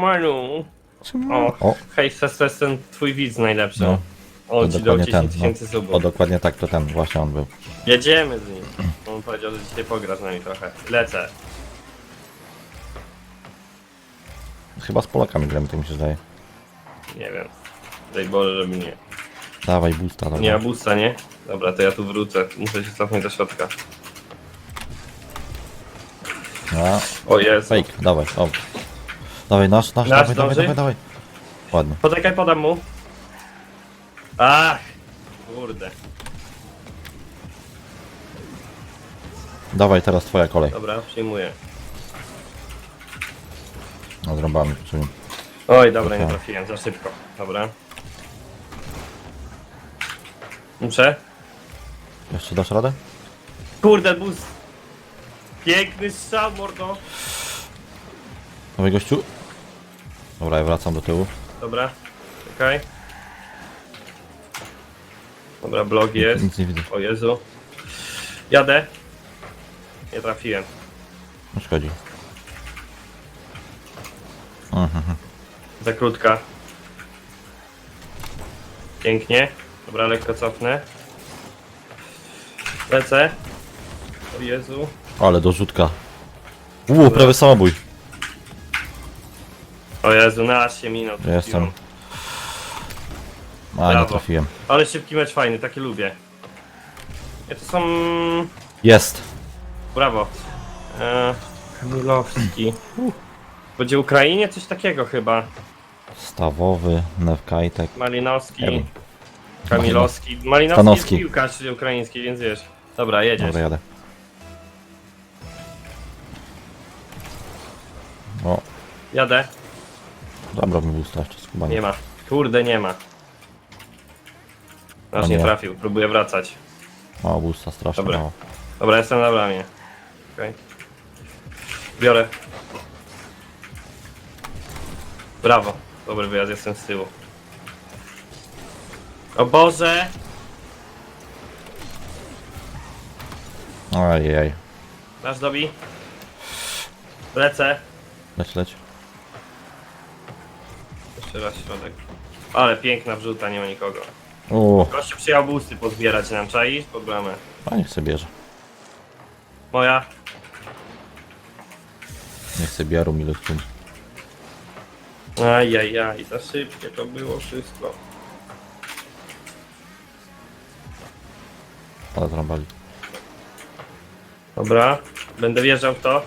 Siemanu. O, O, hej, jest ten twój widz najlepszy. No. On to ci dał dokładnie 10 ten. tysięcy No, subów. o, dokładnie tak, to ten, właśnie on był. Jedziemy z nim. On powiedział, że dzisiaj pogra z nami trochę. Lecę. Chyba z Polakami gramy, to mi się zdaje. Nie wiem. Daj Boże, żeby nie. Dawaj boosta, dobra. Nie ma busta, nie? Dobra, to ja tu wrócę. Muszę się cofnąć do środka. No, O Jezu. fake, dawaj, o. Dawaj, nasz, nasz, Nasz dawaj, dawaj, dąży? dawaj, dawaj. Ładnie. Poczekaj, podam mu. Ach! Kurde. Dawaj, teraz twoja kolej. Dobra, przyjmuję. No, zrąbamy, czyli... Oj, dobra, nie trafiłem, za szybko. Dobra. Muszę? Jeszcze dasz radę? Kurde, bus! Piękny strzał, mordo! Dawaj, gościu. Dobra, ja wracam do tyłu. Dobra, czekaj. Dobra, blok jest. Nic nie widzę. O Jezu. Jadę. Nie trafiłem. No szkodzi. Mhm. Za krótka. Pięknie. Dobra, lekko cofnę. Lecę. O Jezu. Ale dorzutka. Uuu, prawie samobój. O Jezu, na 8 minut. Ja jestem. A, nie Brawo. trafiłem. Ale szybki mecz fajny, takie lubię. Ja to są... Jest. Brawo. Eee, Kamilowski. Będzie Ukrainie coś takiego chyba. Stawowy, Newkajtek. Malinowski. Kamilowski. Malinowski Stanowski. jest piłkarz ukraiński, więc wiesz. Dobra, jedziesz. Dobra, jadę. O, Jadę. Dobra, mi boosta jeszcze skubanie. Nie ma. Kurde, nie ma. Aż O nie nie. trafił, próbuję wracać. Mało boosta, strasznie Dobra. mało. Dobra, jestem na bramie. Okej. Biorę. Brawo. Dobry wyjazd, jestem z tyłu. O Boże! Ajajaj. Nasz dobi. Lecę. Leć, leć. Jeszcze raz środek. Ale piękna wrzuta, nie ma nikogo. Uuu, Gościu przyjechał busty pozbierać nam, czaisz? Pod bramę. a niech sobie bierze. Moja. Niech sobie biorą ile tu. Ajajaj, za szybkie to było wszystko. Ale zrąbali. Dobra, będę wjeżdżał w to.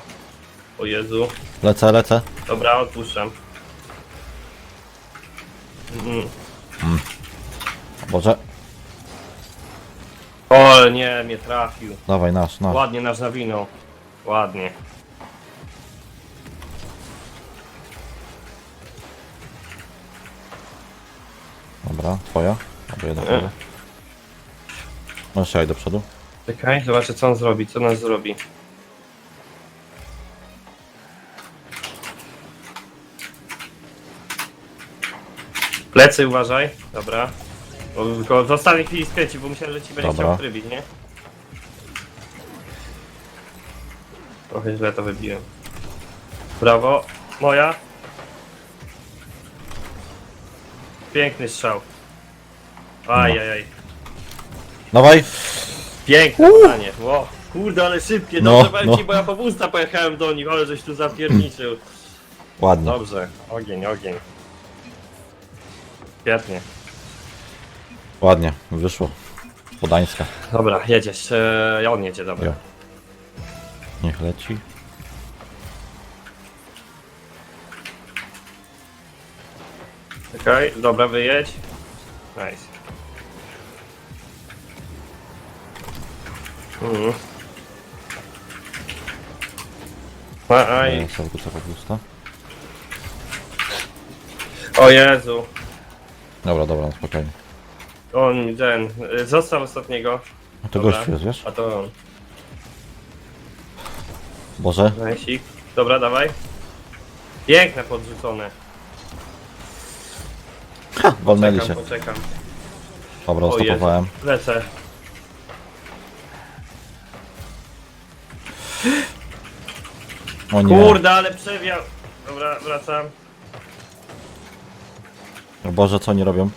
O Jezu. Lecę, lecę. Dobra, odpuszczam. Mm. Boże. O nie, mnie trafił. Dawaj, nasz, nasz. Ładnie nasz nawinął. Ładnie. Dobra, twoja. Albo jedna twoja. Możesz jechać do przodu. Czekaj, zobaczę co on zrobi, co nas zrobi. Plecy uważaj, dobra. Bo tylko w ostatniej chwili skręci, bo myślałem, że ci będzie Dobra. chciał trybić, nie? Trochę źle to wybiłem. Brawo, moja. Piękny strzał. Ajajaj. Dawaj! Piękne podanie. Ło, kurde, ale szybkie. No, Dobrze powiem no. ci, bo ja po pojechałem do nich, ale żeś tu zapierniczył. Ładnie. Dobrze, ogień, ogień. Świetnie. Ładnie, wyszło. Podańska. Dobra, jedziesz. Eee, on jedzie, dobra. Jo. Niech leci. Czekaj, dobra, wyjedź. Nice. Mhm. A, Aj, Ja wrócę po boosta. o Jezu. Dobra, dobra, no spokojnie. On, ten, y, został ostatniego. No to Dobra. gościu jest, wiesz? A to on. Boże. Dobra, dawaj. Piękne podrzucone. Ha, walnęli się. Poczekam, poczekam. Dobra, O stopowałem. Lecę. O nie. Kurde, ale przewiał. Dobra, wracam. O Boże, co oni robią?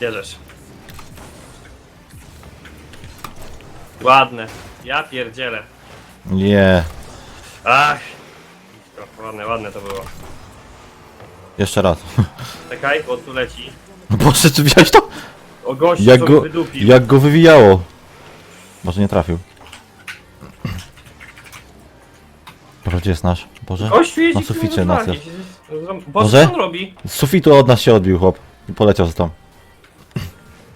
Bierzesz. Ładne. Ja pierdzielę. Nie. Ach. O, Ładne, ładne to było. Jeszcze raz. Czekaj, bo tu leci. Boże, czy widziałeś to? O gościu, Jak co go, wydupił. jak go wywijało. Może nie trafił. Dobra, gdzie jest nasz? Boże? Gościu jeździ Na suficie na nas nas. jest. Boże, Może? co on robi? Z sufitu od nas się odbił chłop. I poleciał z tam.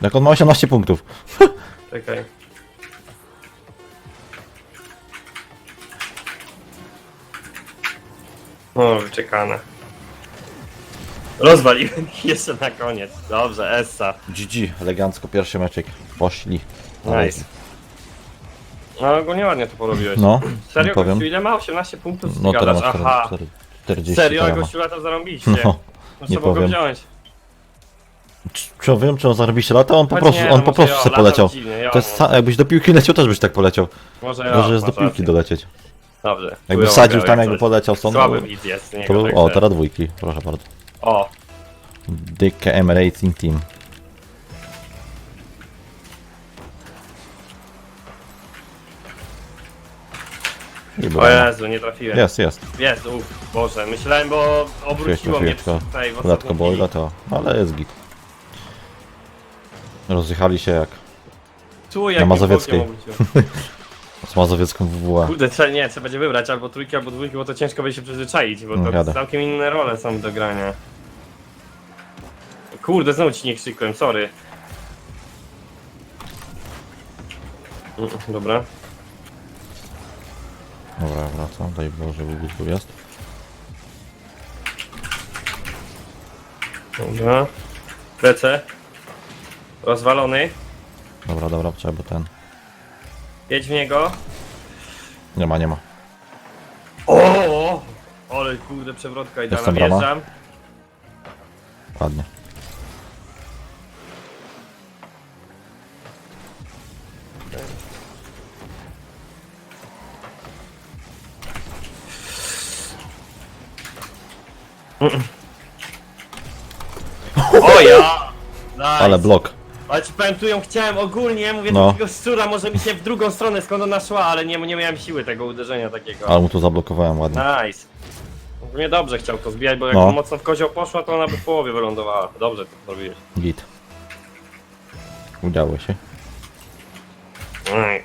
Jak on ma 18 punktów. Czekaj. O, wyczekane. Rozwaliłem ich jeszcze na koniec. Dobrze, Essa. GG, elegancko pierwszy meczek. Poszli. Nice. No ogólnie ładnie to porobiłeś. No, Serio, nie powiem. ile ma? 18 punktów? No teraz Aha. 4, 40 Serio, ma. gościu lata zarąbiście. No, No, nie trzeba go powiem. wziąć. Czy- Czy wiem, czy on zarobiście lata? On po Choć prostu, nie, on no po może prostu ja, se poleciał. dziwnie, ja, To jest, sa- jakbyś do piłki leciał, też byś tak poleciał. Może ja, Może jest do masz piłki rację. dolecieć. Dobrze. Jakby chujowo wsadził grałem tam, jakby coś. poleciał stąd. Słaby widz jest z niego, To był, także- o, teraz dwójki, proszę bardzo. O, DKM Racing Team. I o było. Jezu, nie trafiłem. Jest, jest. Jest, uff, Boże, myślałem, bo obróciło mnie Chwileczkę, tutaj w Dodatko ostatniej chwili. boila to, ale jest git. Rozjechali się jak Tu jakim Mazowieckiej. bokiem obróciło. z mazowiecką WWA. Kurde, trzeba, nie, trzeba będzie wybrać albo trójki, albo dwójki, bo to ciężko będzie się przyzwyczaić, bo No, to jadę. całkiem inne role są do grania. Kurde, znowu ci nie krzykłem, sorry. Mm, Dobra. Dobra, wracam, daj Boże, tu jest. Dobra. Lecę. Rozwalony. Dobra, dobra, trzeba by ten. Jedź w niego. Nie ma, nie ma. O! Ale kurde, przewrotka i Jestem brama. wjeżdżam. Ładnie. O ja! Nice. Ale blok. Ale ci powiem, tu ją chciałem ogólnie, mówię No. do takiego szczura, może mi się w drugą stronę skąd ona szła, ale nie, nie miałem siły tego uderzenia takiego. Ale mu tu zablokowałem ładnie. Nice. Nie dobrze chciał to zbijać, bo jak No. mocno w kozioł poszła, to ona by w połowie wylądowała. Dobrze to zrobiłeś. Git. Udało się. Ej.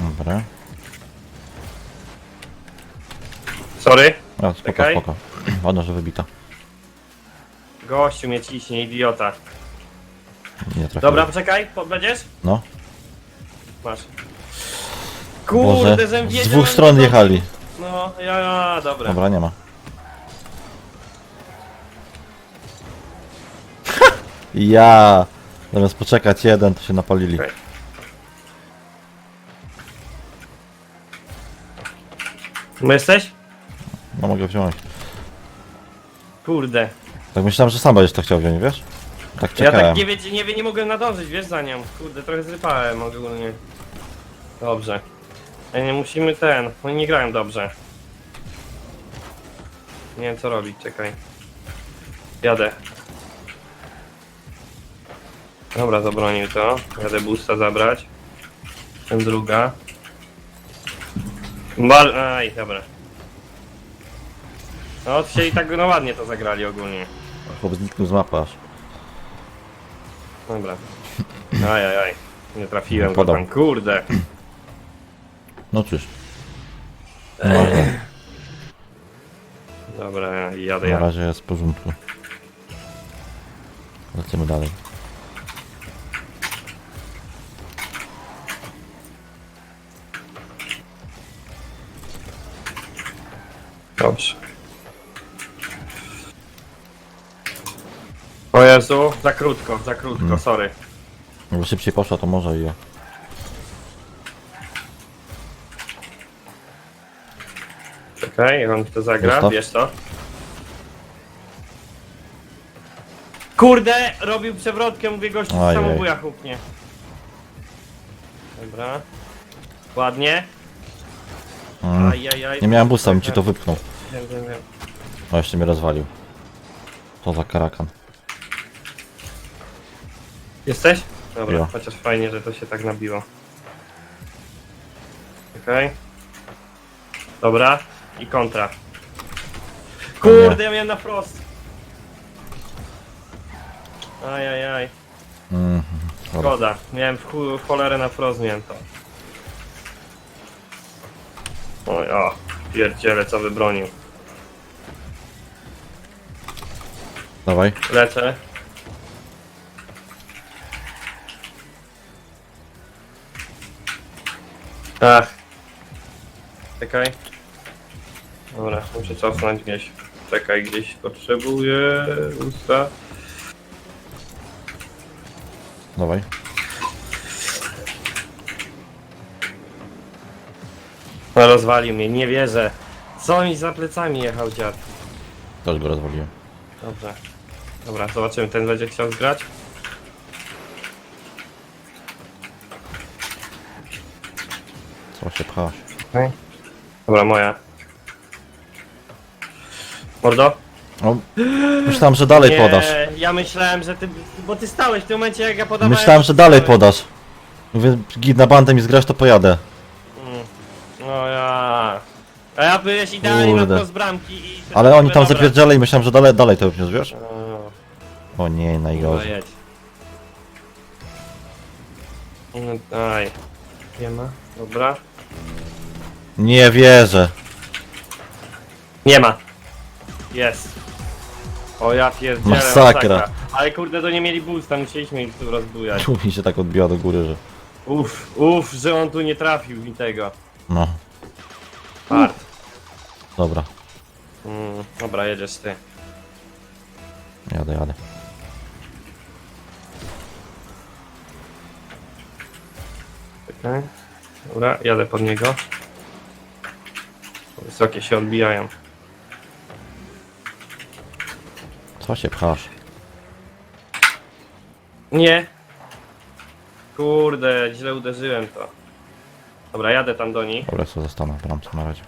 Dobra. Sorry. A, spoko, Czekaj. spoko. Ładno, że wybita. Gościu mnie ciśnie, idiota. Nie trafiłem. Dobra, poczekaj, po- będziesz? No. Masz. Boże, Kurde, z dwóch że stron jechali. No, ja, ja, dobra. Dobra, nie ma. ja! Zamiast poczekać jeden, to się napalili. Okej. My jesteś? No mogę wziąć. Kurde. Tak myślałem, że sam będziesz to chciał wziąć, wiesz? Tak Ja czekałem. tak nie, wie, nie, wie, nie mogłem nadążyć, wiesz, za nią. Kurde, trochę zrypałem ogólnie. Dobrze. Ej, nie musimy ten, oni nie grają dobrze. Nie wiem co robić, czekaj. Jadę. Dobra, zabronił to. Jadę boosta zabrać. Ten druga. Bar... Aj, dobra. No, chcieli tak no ładnie to zagrali ogólnie. Chłop zniknął z mapy aż. Dobra. Aj, aj, aj. Nie trafiłem go Podał. tam, kurde. No cóż. Dobra, jadę, na razie jest w porządku. Lecimy dalej. Dobrze. O Jezu, za krótko, za krótko, Mm. sorry. Jakby szybciej poszła, to może i ja. Czekaj, on to zagra, Zostaw. wiesz to. Kurde, robił przewrotkę, mówię gościu, Ajej. samobuja huknie. Dobra. Ładnie. Mm. Ajajaj. Nie miałem busta, bym ci to wypchnął. Wiem, wiem, wiem. O, jeszcze mnie rozwalił. To za karakan. Jesteś? Dobra, Jo. chociaż fajnie, że to się tak nabiło. Okej. Dobra, i kontra. Kurde, ja miałem na frost. Ajajaj, Mhm. Dobra. szkoda. Miałem w, chu- w cholerę na frost, miałem to. Oj, o, pierdziele, co wybronił. Dawaj. Lecę. Ach. Czekaj. Dobra, muszę cofnąć gdzieś. Czekaj, gdzieś potrzebuję usta. Dawaj. No, rozwalił mnie, nie wierzę. Co mi za plecami jechał dziad? Też go rozwaliłem. Dobrze. Dobra, zobaczymy, ten będzie chciał zgrać. Co się pchasz? Dobra, moja. Mordo? O, myślałem, że dalej nie, podasz. ja myślałem, że ty, bo ty stałeś w tym momencie jak ja podawałem. Myślałem, że dalej podasz. Mówię, git na bandę mi zgrasz, to pojadę. Mm. No ja. A ja byłeś idealnie Kurde. na to z bramki i... Ale oni tam Dobra. zapierdzieli i myślałem, że dalej, dalej to już wiesz? O, O nie, No najgorzej. jedź. No daj. Nie ma? Dobra. Nie wierzę. Nie ma. Jest. O ja pierdzielę. Masakra. Ale kurde, to nie mieli boosta, musieliśmy ich tu rozbujać. Tu mi się tak odbiła do góry, że... Uff, uff, że on tu nie trafił mi tego. No, Fart. dobra. Mm, dobra, jedziesz ty. Jadę, jadę. Czekaj. Dobra, jadę pod niego. Wysokie się odbijają. Co się pchasz? Nie. Kurde, źle uderzyłem to. Dobra, jadę tam do nich. Dobra, co zostanę w bramce na razie.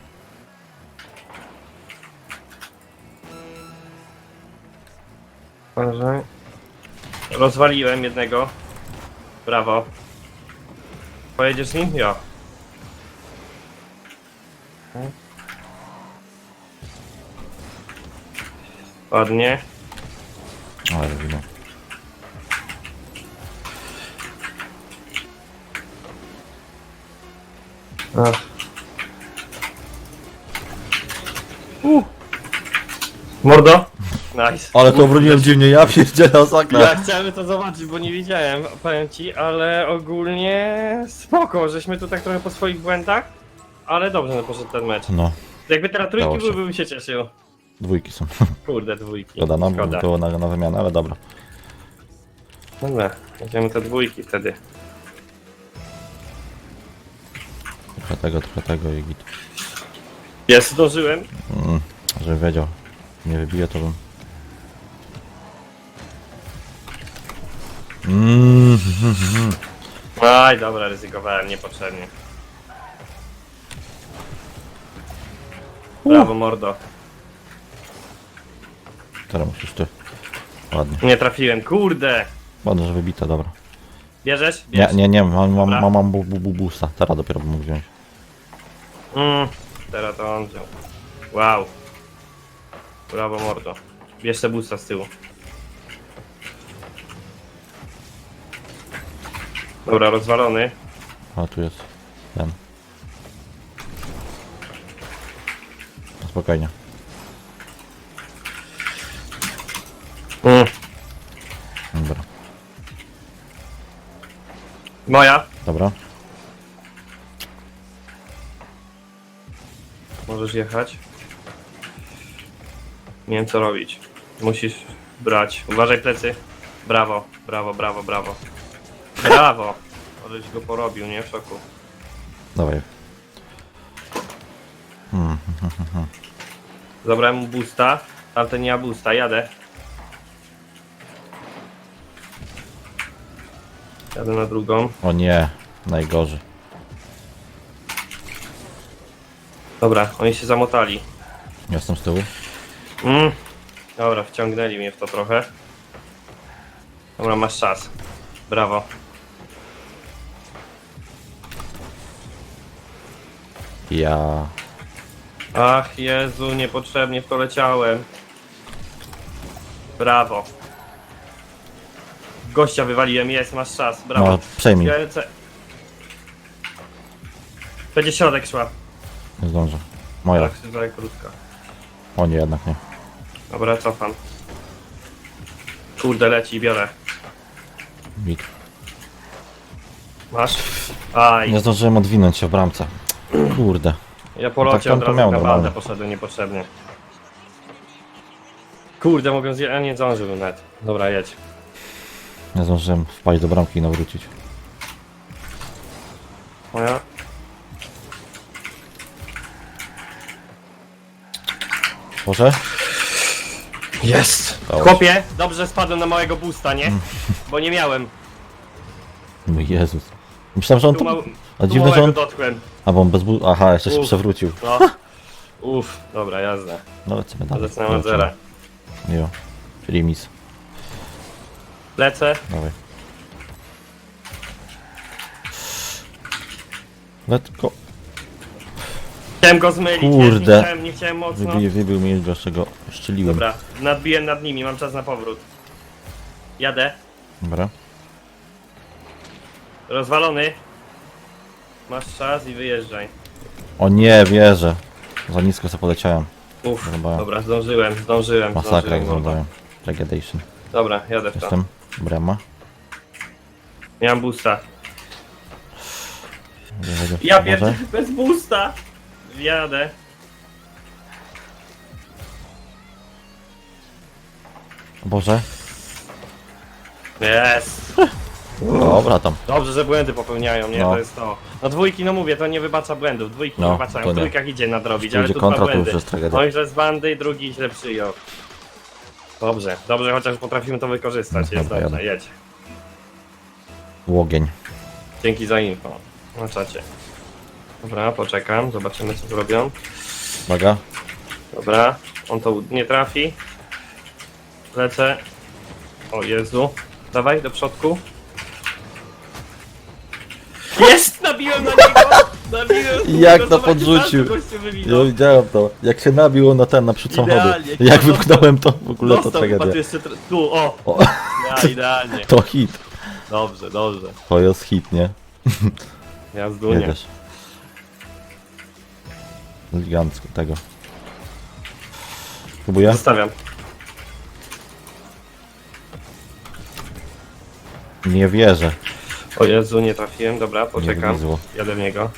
Uważaj. Rozwaliłem jednego. Brawo. Pojedziesz z nim? Ja. Ładnie. Ale wino. Ach. Uh. Mordo? Nice. Ale to obroniłem dziwnie, ja pierdzielę osakra. Ja chciałem to zobaczyć, bo nie widziałem, powiem ci, ale ogólnie spoko, żeśmy tu tak trochę po swoich błędach, ale dobrze no, poszedł ten mecz. No, Jakby teraz trójki Dało się. były, bym się cieszył. Dwójki są. Kurde, dwójki. Szkoda, no, Szkoda. było na, na wymianę, ale dobra. Dobra, będziemy te dwójki wtedy. Trochę tego, trochę tego i git. Jest, zdążyłem. Mm, żeby wiedział. Nie wybije to bym... Mm, Aj, dobra, ryzykowałem niepotrzebnie. Brawo, mordo. Teraz musisz ty. Ładnie. Nie trafiłem, kurde. Ładnie, że wybite, dobra. Bierzesz? Nie, Bierz. nie, nie, mam, mam, Dobra. mam, mam bu, bu, bu, busta. Teraz dopiero bym mógł wziąć. Mm, teraz to on wziął. Wow. Brawo, mordo. Bierz te busta z tyłu. Dobra, rozwalony. A tu jest ten. No, Spokojnie. Mm. Dobra. Moja. Dobra. Możesz jechać. Nie wiem co robić. Musisz brać. Uważaj plecy. Brawo, brawo, brawo, brawo. Brawo! Aleś go porobił, nie? W szoku. Dawaj. Hmm. Zabrałem mu boosta. Tamten nie ma boosta, jadę. Jadę na drugą. O nie, najgorzej. Dobra, oni się zamotali. Jestem z tyłu. Mm. Dobra, wciągnęli mnie w to trochę. Dobra, masz czas. Brawo. Ja... Ach Jezu, niepotrzebnie w to leciałem. Brawo. Gościa wywaliłem, jest, masz czas, brawo. No, przejmij. Wielce. Będzie środek szła. Nie zdążę. Moja. Tak, za krótka. O nie, jednak nie. Dobra, cofam. Kurde, leci, biorę. Bit. Masz? Aj, Nie zdążyłem odwinąć się w bramce. Kurde. ja po locie tak tam od to razu miał na normalnie. bandę poszedłem niepotrzebnie. Kurde, mogę zje... a nie zdążył net. Dobra, jedź. Nie zdążyłem wpaść do bramki i nawrócić. Moja? Może? Jest! Dało Chłopie, dobrze spadłem na małego boosta, nie? Bo nie miałem. Mój Jezus. Myślałem, że on Tu. A tu dziwne, że małego on... dotkłem. A bo on bez bu... Aha, jeszcze się Uf. przewrócił. No. Uff, dobra, jazda. No lecimy dalej. Zaczynam od zera. Jo. Rimis. Lecę. Dawaj. Let's go. Chciałem go zmylić, Kurde. nie chciałem, nie chciałem mocno. Wybił mnie, dlaczego szczeliłem. Dobra, nadbiłem nad nimi, mam czas na powrót. Jadę. Dobra. Rozwalony. Masz czas i wyjeżdżaj. O nie, wierzę. Za nisko sobie poleciałem. Uff, Dobra. dobra, zdążyłem, zdążyłem, Masakra jak mordo. Tragedation. Dobra, jadę w to. Jestem. Brama. Miałem boosta. Wychodzę. Ja pierdolę, bez boosta! Jadę. Boże. Jest! Dobra tam. Dobrze, że błędy popełniają, nie? No. To jest to. No dwójki, no mówię, to nie wybacza błędów. Dwójki No, nie wybaczają. to W nie. dwójkach idzie nadrobić, Tu ale idzie tu dwa kontra, to już błędy. jest tragedia. No i że z bandy, drugi źle przyjął. Dobrze, dobrze, chociaż potrafimy to wykorzystać. Jest dobra, dobrze, jedź. Łogień. Dzięki za info. Na czacie. Dobra, poczekam, zobaczymy co zrobią. Uwaga. Dobra, on to nie trafi. Lecę. O Jezu. Dawaj, do przodku. Jest! Nabiłem na niego! Nabiłem! Jak to podrzucił. Ja widziałem to. Jak się nabił on na ten, na przód samochodu. Idealnie. Jak wypchnąłem to, w ogóle to Dostał chyba tu tragedia. jeszcze... tr- Tu, o! O, Ja, idealnie. to hit. Dobrze, dobrze. To jest hit, nie? Ja zdunie. Jedziesz. Elegancko tego. Próbuję? Zostawiam. Nie wierzę. O Jezu, nie trafiłem. Dobra, Nie poczekam. wylizło. Jadę w niego.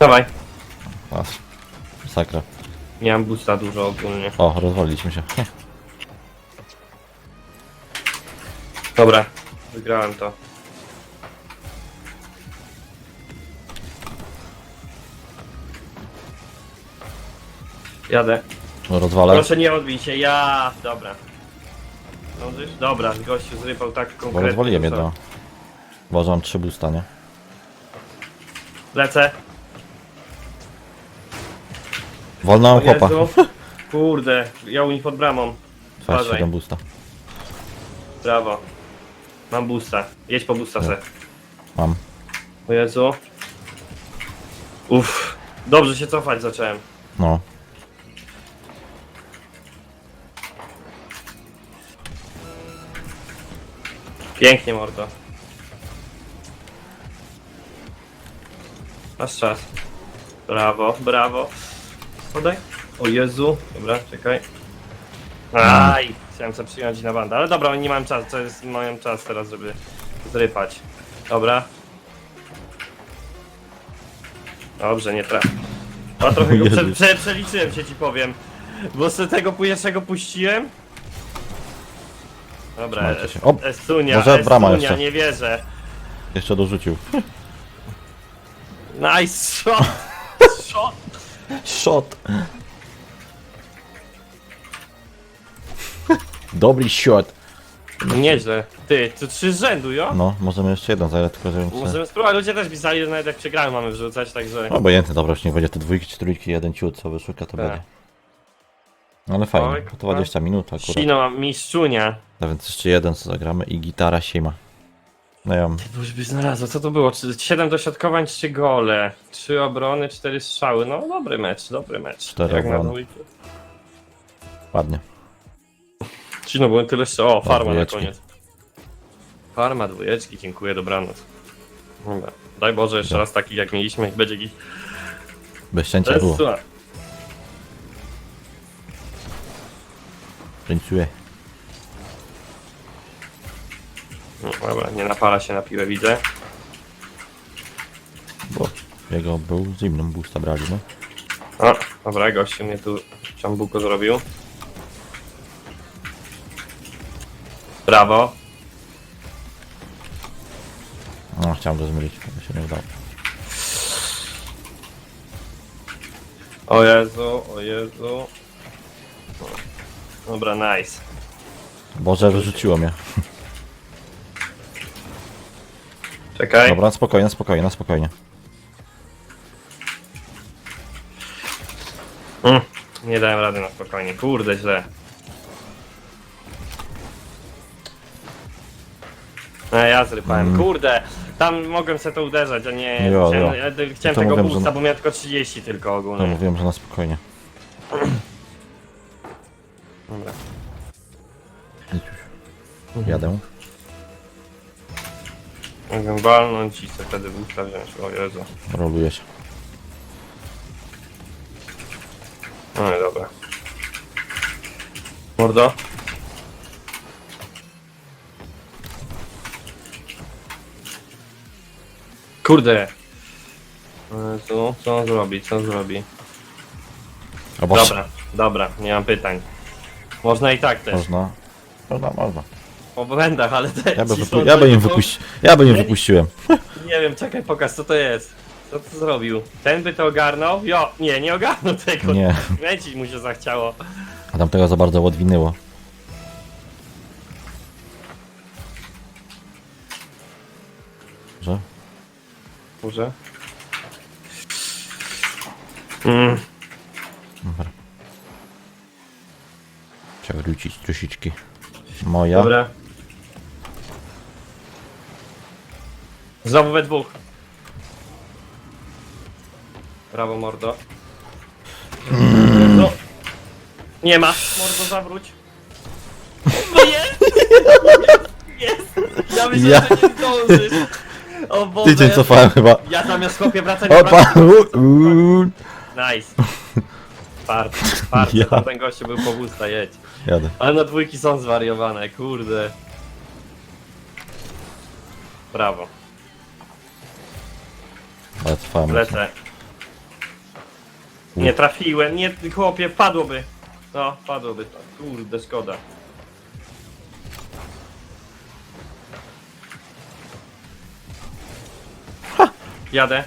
Dawaj. Aż. Sakra. Nie mam boosta dużo ogólnie. O, rozwaliliśmy się. Dobra, wygrałem to. Jadę. No, Rozwalę. Proszę nie odbij się, ja. Dobra. Zdążysz? Dobra, gościu zrypał tak Bo konkretnie. rozwaliłem jedno. Uważam trzy busta, nie? Lecę. O Wolnałem chłopa. Jezu. Kurde, ja u nich pod bramą. Uważaj. 27 busta. Brawo. Mam boosta. Jedź po boosta se. Mam. O Jezu. Uff. Dobrze się cofać zacząłem. No. Pięknie, mordo. Masz czas. Brawo, brawo. Podaj. O Jezu. Dobra, czekaj. Aj! Chciałem sobie przyjąć na bandę, ale dobra, nie mam czas, to jest mają czas teraz, żeby zrypać. Dobra. Dobrze, nie traf. A trochę go prze, prze, przeliczyłem się ci powiem. Bo z tego pierwszego puściłem. Dobra, es, się. O, Estunia, może brama Estunia, jeszcze. nie wierzę. Jeszcze dorzucił. Nice shot! shot! Shot. Dobry shot. Nieźle. Ty, to trzy z rzędu, jo? No, możemy jeszcze jeden zająć, tylko żebym. Możemy spróbować, ludzie też pisali, że nawet jak przegramy mamy wrzucać, także... Obojętnie, dobra, już niech będzie te dwójki czy trójki, jeden ciut, co wyszuka, to Tak. będzie. No ale fajnie, Oj, to 20 minut akurat. Sino, mistrzunia. A więc jeszcze jeden co zagramy i gitara siema. No ja mam To już by znalazło, co to było? Czy- Siedem dośrodkowań, trzy gole. Trzy obrony, cztery strzały. No dobry mecz, dobry mecz. Cztery Jak na obrony. dwójkę. ładnie. Sino, byłem tyle jeszcze... O, farma na dwójeczki. koniec. Farma, dwójeczki, dziękuję, dobranoc. Dobra. Daj Boże, jeszcze Dobra. raz taki jak mieliśmy, będzie jakiś... Bez cięcia było. Słuchaj. Dziękuję. No, dobra, nie napala się na piłę, widzę. Bo jego był zimnym boosta brali, no. O, dobra, gościu mnie tu czambuko zrobił. Brawo. No, chciałem go zmylić, ale się nie udało. O Jezu, o Jezu. Dobra, nice. Boże, wyrzuciło mnie. Czekaj. Dobra, spokojnie, spokojnie, spokojnie. Mm, nie dałem rady na spokojnie. Kurde, źle. No ja zrypałem. Mm. Kurde, tam mogłem sobie to uderzać, a nie... Jo, chciałem jo. ja chciałem To tego mówiłem, że- boosta, bo miałem tylko 30 tylko No ogólnie. mówiłem, że na spokojnie. Dobra. Jadę. Mogę walnąć i sobie wtedy boosta wziąć. O Jezu. Roluję się. No i dobra. Mordo? Kurde. O Jezu, co on zrobi, co on zrobi? Dobra, dobra, nie mam pytań. Można i tak też. Można. Można, można. Po błędach, ale te Ja, by ci wypu- są ja by im po- wypuścił. Ja by nie wypuściłem. Nie wiem, czekaj, pokaż co to jest. Co to zrobił? Ten by to ogarnął? Jo, nie, nie ogarnął tego. Nie. Kręcić mu się zachciało. A tam tego za bardzo odwinęło. Że? Może? Mm. Dobra. Przewrócić troszeczkę. Moja. Dobra. Znowu we dwóch. Brawo, mordo. No. Nie ma. Mordo, zawróć. No jest! Jest! Ja myślę, Ja- że nie zdążysz. O Boże. Tydzień cofałem chyba. Ja zamiast chłopie wracać Opa! uuu. Nice. Fart, fart. Ja. Ten gościu był po busta, jedź. Jadę. Ale na dwójki są zwariowane, kurde. Brawo. Ale. Lecę. Nie trafiłem, nie, chłopie, padłoby. No, padłoby. Kurde, szkoda. Jadę.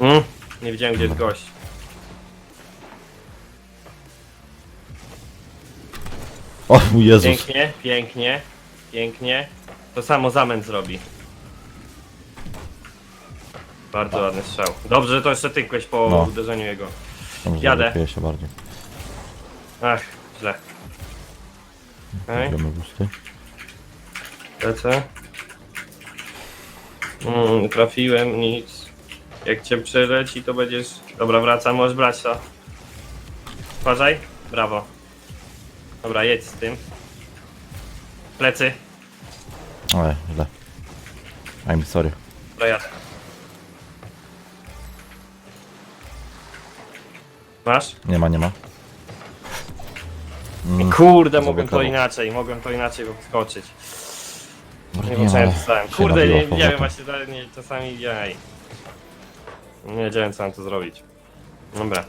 Mm, nie wiedziałem gdzie jest gość. O mój Jezus. Pięknie, pięknie, pięknie. To samo zamęt zrobi. Bardzo ładny strzał. Dobrze, że to jeszcze tykłeś po No. uderzeniu jego. Dobrze, Jadę. lepiej się bardziej. Ach, źle. Okej, Idziemy busty. lecę. Mm, trafiłem, nic. Jak cię przeleci, to będziesz... Dobra, wracam, możesz brać to. Uważaj. Brawo. Dobra, jedź z tym. Plecy. Ale źle. I'm sorry. Dobra, jadę. Masz? Nie ma, nie ma. Mm, Kurde, mogłem to zablokował. inaczej, mogłem to inaczej wskoczyć. dobra, Nie wiem, ja pisałem. Się Kurde, nabiło nie, nie wiem, właśnie to- nie, czasami jaj. Nie wiedziałem, co mam tu zrobić. Dobra,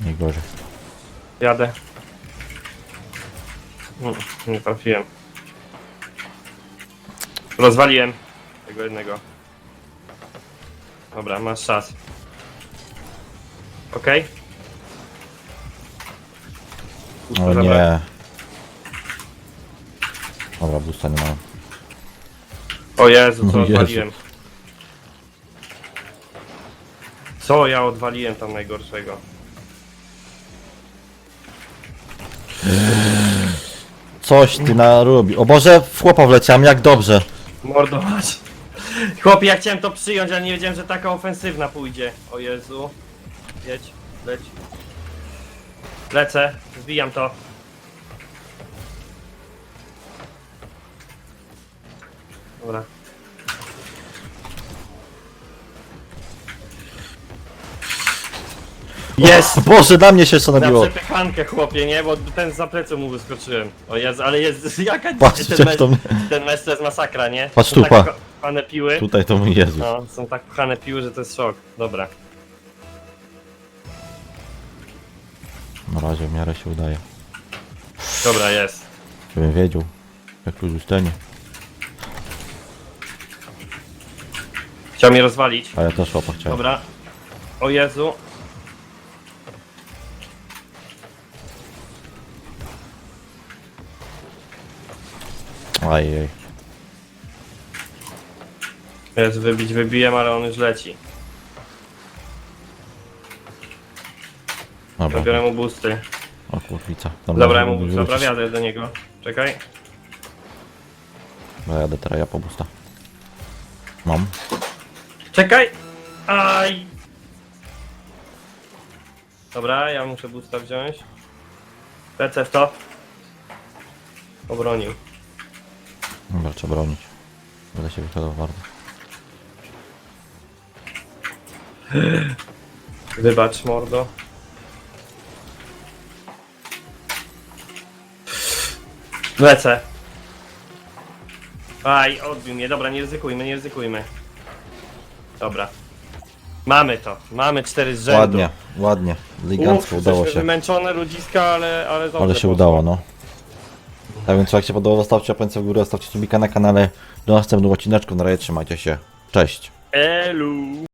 Nie gorzej. jadę. Mm, Nie trafiłem. Rozwaliłem tego jednego. Dobra, masz czas. Okej? O Dobra. nie. Dobra, busta nie mam. O Jezu, co O Jezu. odwaliłem. Co ja odwaliłem tam najgorszego? Coś ty narobi. O Boże, w chłopa wleciałem, jak dobrze. Mordować. Chłopie, ja chciałem to przyjąć, ale nie wiedziałem, że taka ofensywna pójdzie. O Jezu. Jedź, leć. Lecę, zbijam to. Dobra. Jest! Boże, na mnie się jeszcze Na nabiło. przepychankę chłopie, nie? Bo ten za plecy mu wyskoczyłem. O Jezu, ale jest jaka Patrz, ten, mecz, to mnie- ten mecz to jest masakra, nie? Patrz tu, tak pa. Kochane piły. Tutaj to mój Jezus. No, są tak kochane piły, że to jest szok. Dobra. Na razie w miarę się udaje. Dobra, jest. Żebym wiedział. Jak tu zostanie. Chciał mnie rozwalić. A ja też chłopa chciałem. Dobra. O Jezu. Ajej. Jest wybić, wybijem, ale on już leci. Dobra. Biorę mu boosty. O kurwica. Dobra, mu wrócić. dobra, jadę do niego. Czekaj. Dobra, jadę teraz ja po busta. Mam. Czekaj! Aj! Dobra, ja muszę boosta wziąć. Lecę w to. Obronił. Dobra, trzeba bronić. Będę się wychylał bardzo. Wybacz, mordo. Lecę. Aj, odbił mnie. Dobra, nie ryzykujmy, nie ryzykujmy. Dobra. Mamy to. Mamy cztery z rzędu. Ładnie, ładnie. Elegancko udało jesteśmy się. Wymęczone ludziska, ale, ale dobrze Ale się poszło. udało, no. Tak więc jak się podobało, zostawcie łapęce w górę, zostawcie subika na kanale. Do następnego odcineczku. Na razie trzymajcie się. Cześć. Elu.